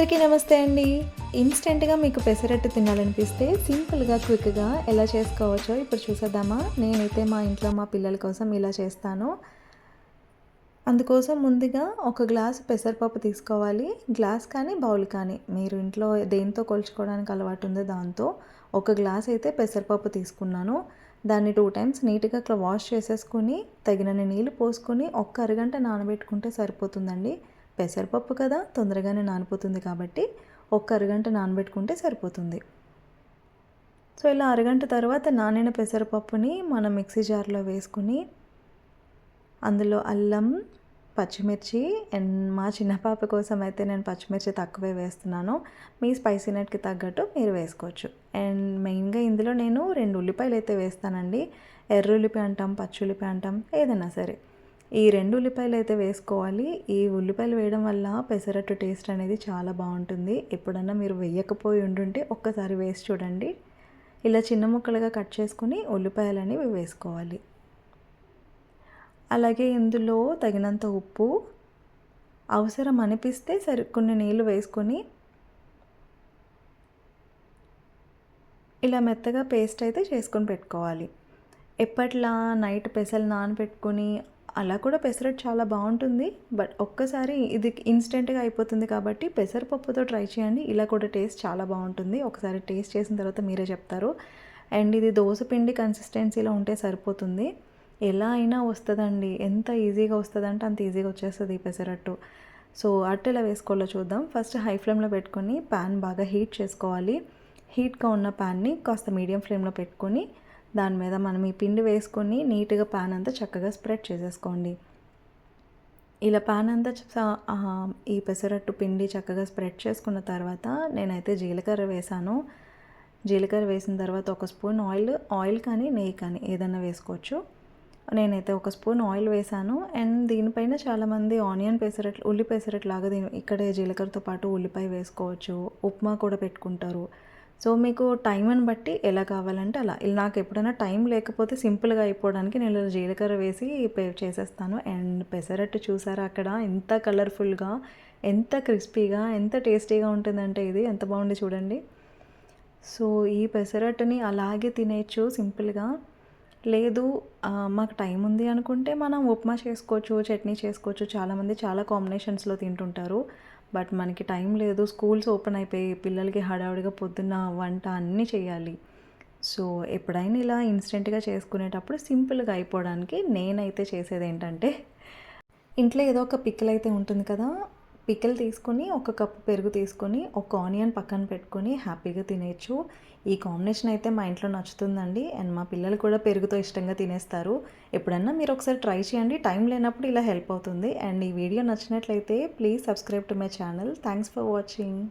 అందరికీ నమస్తే అండి. ఇన్స్టెంట్గా మీకు పెసరట్టు తినాలనిపిస్తే సింపుల్గా క్విక్గా ఎలా చేసుకోవచ్చో ఇప్పుడు చూసేద్దామా? నేనైతే మా ఇంట్లో మా పిల్లల కోసం ఇలా చేస్తాను. అందుకోసం ముందుగా ఒక గ్లాస్ పెసరపప్పు తీసుకోవాలి. గ్లాస్ కానీ బౌల్ కానీ. మీరు ఇంట్లో దేంతో కొలుచుకోవడానికి అలవాటు ఉందో దాంతో ఒక గ్లాస్ అయితే పెసరపప్పు తీసుకున్నాను. దాన్ని టూ టైమ్స్ నీట్గా అట్లా వాష్ చేసేసుకుని తగినన్ని నీళ్ళు పోసుకొని ఒక్క అరగంట నానబెట్టుకుంటే సరిపోతుందండి. పెసరపప్పు కదా తొందరగానే నానిపోతుంది కాబట్టి ఒక్క అరగంట నానబెట్టుకుంటే సరిపోతుంది. సో ఇలా అరగంట తర్వాత నానిన పెసరపప్పుని మనం మిక్సీ జార్లో వేసుకుని అందులో అల్లం పచ్చిమిర్చి అండ్ మా చిన్న పాప కోసం అయితే నేను పచ్చిమిర్చి తక్కువే వేస్తున్నాను. మీ స్పైసీ నెట్కి తగ్గట్టు మీరు వేసుకోవచ్చు. అండ్ మెయిన్గా ఇందులో నేను రెండు ఉల్లిపాయలు అయితే వేస్తానండి. ఎర్ర ఉల్లిపాయ అంటాం పచ్చి ఉల్లిపాయ అంటాం ఏదైనా సరే. ఈ రెండు ఉల్లిపాయలు అయితే వేసుకోవాలి. ఈ ఉల్లిపాయలు వేయడం వల్ల పెసరట్టు టేస్ట్ అనేది చాలా బాగుంటుంది. ఎప్పుడన్నా మీరు వేయకపోయి ఉండుంటే ఒక్కసారి వేసి చూడండి. ఇలా చిన్న ముక్కలుగా కట్ చేసుకుని ఉల్లిపాయలు అనేవి వేసుకోవాలి. అలాగే ఇందులో తగినంత ఉప్పు అవసరం అనిపిస్తే సరి కొన్ని నీళ్ళు వేసుకొని ఇలా మెత్తగా పేస్ట్ అయితే చేసుకొని పెట్టుకోవాలి. ఎప్పట్లా నైట్ పెసలు నానబెట్టుకొని అలా కూడా పెసరట్టు చాలా బాగుంటుంది. బట్ ఒక్కసారి ఇది ఇన్స్టెంట్గా అయిపోతుంది కాబట్టి పెసరపప్పుతో ట్రై చేయండి. ఇలా కూడా టేస్ట్ చాలా బాగుంటుంది. ఒకసారి టేస్ట్ చేసిన తర్వాత మీరే చెప్తారు. అండ్ ఇది దోశ పిండి కన్సిస్టెన్సీలో ఉంటే సరిపోతుంది. ఎలా అయినా వస్తుందండి. ఎంత ఈజీగా వస్తుందంటే అంత ఈజీగా వచ్చేస్తుంది ఈ పెసరట్టు. సో అట్టు ఎలా వేసుకోవాలో చూద్దాం. ఫస్ట్ హై ఫ్లేమ్లో పెట్టుకొని ప్యాన్ బాగా హీట్ చేసుకోవాలి. హీట్గా ఉన్న ప్యాన్ని కాస్త మీడియం ఫ్లేమ్లో పెట్టుకొని దాని మీద మనం ఈ పిండి వేసుకొని నీట్గా పాన్ అంతా చక్కగా స్ప్రెడ్ చేసేసుకోండి. ఇలా పాన్ అంతా ఈ పెసరట్టు పిండి చక్కగా స్ప్రెడ్ చేసుకున్న తర్వాత నేనైతే జీలకర్ర వేసాను. జీలకర్ర వేసిన తర్వాత ఒక స్పూన్ ఆయిల్ ఆయిల్ కానీ నెయ్యి కానీ ఏదైనా వేసుకోవచ్చు. నేనైతే ఒక స్పూన్ ఆయిల్ వేసాను. అండ్ దీనిపైన చాలామంది ఆనియన్ పెసరట్లు ఉల్లి పెసరట్లాగా దీని ఇక్కడే జీలకర్రతో పాటు ఉల్లిపాయ వేసుకోవచ్చు. ఉప్మా కూడా పెట్టుకుంటారు. సో మీకు టైంని బట్టి ఎలా కావాలంటే అలా. నాకు ఎప్పుడైనా టైం లేకపోతే సింపుల్గా అయిపోవడానికి నేను జీలకర్ర వేసి పే చేసేస్తాను. అండ్ పెసరట్టు చూసారా అక్కడ? ఎంత కలర్ఫుల్గా ఎంత క్రిస్పీగా ఎంత టేస్టీగా ఉంటుందంటే ఇది. ఎంత బాగుంది చూడండి. సో ఈ పెసరట్టుని అలాగే తినేయచ్చు సింపుల్గా. లేదు మాకు టైం ఉంది అనుకుంటే మనం ఉప్మా చేసుకోవచ్చు చట్నీ చేసుకోవచ్చు. చాలామంది చాలా కాంబినేషన్స్లో తింటుంటారు. బట్ మనకి టైం లేదు. స్కూల్స్ ఓపెన్ అయిపోయి పిల్లలకి హడావుడిగా పొద్దున్న వంట అన్నీ చేయాలి. సో ఎప్పుడైనా ఇలా ఇన్స్టెంట్గా చేసుకునేటప్పుడు సింపుల్గా అయిపోవడానికి నేనైతే చేసేది ఏంటంటే ఇంట్లో ఏదో ఒక పిక్కలు అయితే ఉంటుంది కదా పిక్కలు తీసుకొని ఒక కప్పు పెరుగు తీసుకొని ఒక ఆనియన్ పక్కన పెట్టుకొని హ్యాపీగా తినేయచ్చు. ఈ కాంబినేషన్ అయితే మా ఇంట్లో నచ్చుతుందండి. అండ్ మా పిల్లలు కూడా పెరుగుతో ఇష్టంగా తినేస్తారు. ఎప్పుడన్నా మీరు ఒకసారి ట్రై చేయండి. టైం లేనప్పుడు ఇలా హెల్ప్ అవుతుంది. అండ్ ఈ వీడియో నచ్చినట్లయితే please subscribe to my channel. Thanks for watching.